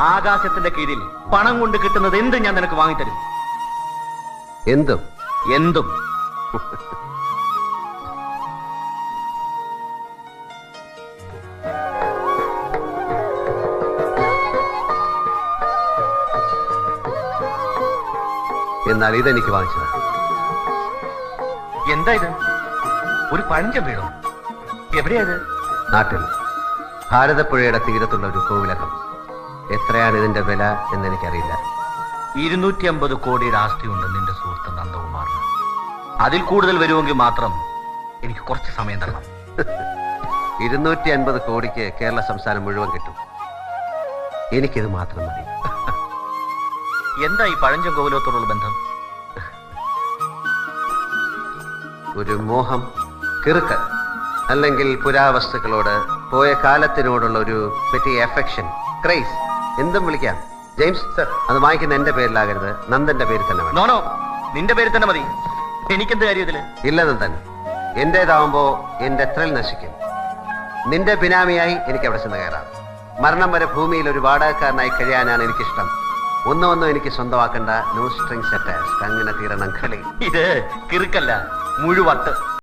ആകാശത്തിന്റെ കീഴിൽ പണം കൊണ്ട് കിട്ടുന്നത് എന്ത് ഞാൻ നിനക്ക് വാങ്ങിത്തരും. എന്തും? എന്തും. എന്നാൽ ഇതെനിക്ക് വാങ്ങിച്ചത്. എന്താ ഇത്? ഒരു പഴഞ്ച വീടോ? എവിടെയാ ഇത്? നാട്ടിൽ. ഭാരതപ്പുഴയുടെ തീരത്തുള്ള ഒരു കോവിലകം. എത്രയാണ് ഇതിന്റെ വില എന്ന് എനിക്കറിയില്ല ഇരുന്നൂറ്റി അമ്പത് കോടിയുടെ ആസ്തിയുണ്ട് നിന്റെ സുഹൃത്ത് നന്ദകുമാറിന്. അതിൽ കൂടുതൽ വരുമെങ്കിൽ മാത്രം എനിക്ക് കുറച്ച് സമയം തരണം. ഇരുന്നൂറ്റി അൻപത് കോടിക്ക് കേരള സംസ്ഥാനം മുഴുവൻ കിട്ടും. എനിക്കിത് മാത്രം മതി. എന്താ ഈ പഴഞ്ചൻ കോവിലത്തോടുള്ള ബന്ധം? ഒരു മോഹം കിറുക്കൽ അല്ലെങ്കിൽ പുരാവസ്തുക്കളോട് പോയ കാലത്തിനോടുള്ള ഒരു പെറ്റി എഫക്ഷൻ ക്രൈസ് എന്തും വിളിക്കാം. James sir. അത് വാങ്ങിക്കുന്ന എന്റെ പേരിലാകരുത്. നന്ദന്റെ പേര് തന്നെ വേണം. നോനോ നിന്റെ പേര് തന്നെ മതി. എനിക്കെന്ത് കാര്യം ഇതിൽ? ഇല്ല നന്ദൻ എന്റേതാവുമ്പോ എന്റെ ത്രിൽ നശിക്കും. നിന്റെ ബിനാമിയായി എനിക്ക് അവിടെ ചെന്ന് കയറാം. മരണം വരെ ഭൂമിയിൽ ഒരു വാടകക്കാരനായി കഴിയാനാണ് എനിക്കിഷ്ടം. ഒന്നും ഒന്നും എനിക്ക് സ്വന്തമാക്കേണ്ട. നോ സ്ട്രിങ് സെറ്റ് അങ്ങനെ തീരണം കളി. ഇത് കിറുക്കല്ല മുഴുവട്ട്.